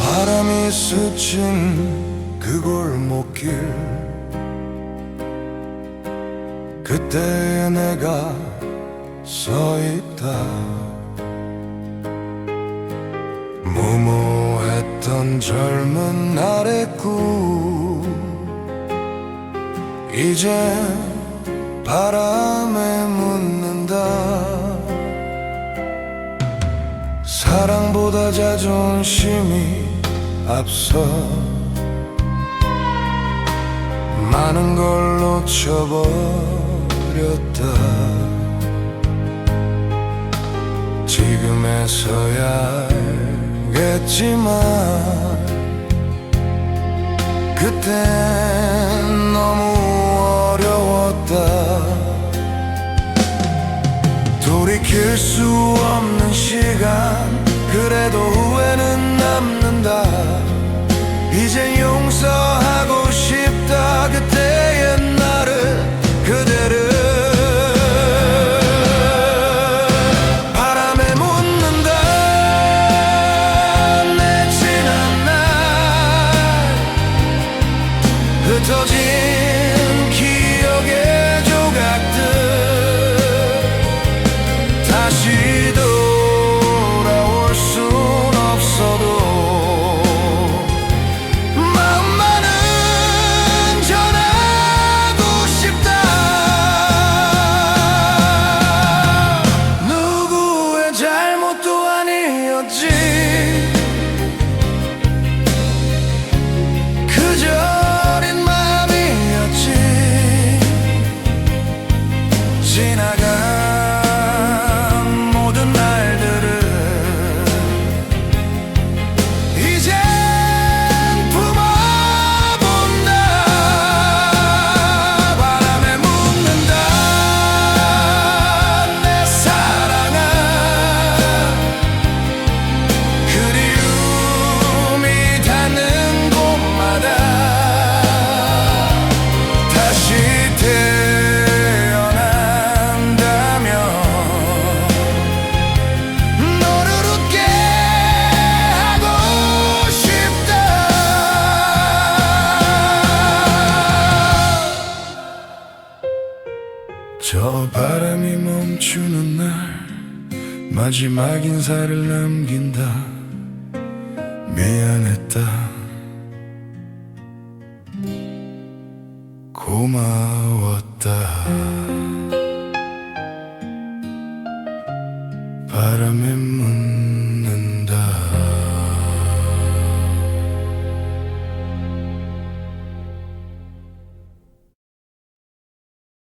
바람이 스친 그 골목길. 그때 내가 서 있다 무모했던 젊은 날의 꿈. 이제 바람에 묻는다. 사랑보다 자존심이 앞서 많은 걸 놓쳐버렸다. 지금에서야 알겠지만 그땐 너무 어려웠다. 돌이킬 수 없는 시간 그래도 후회는 남는다 지 저 바람이 멈추는 날 마지막 인사를 남긴다. 미안했다. 고마웠다. 바람에 묻는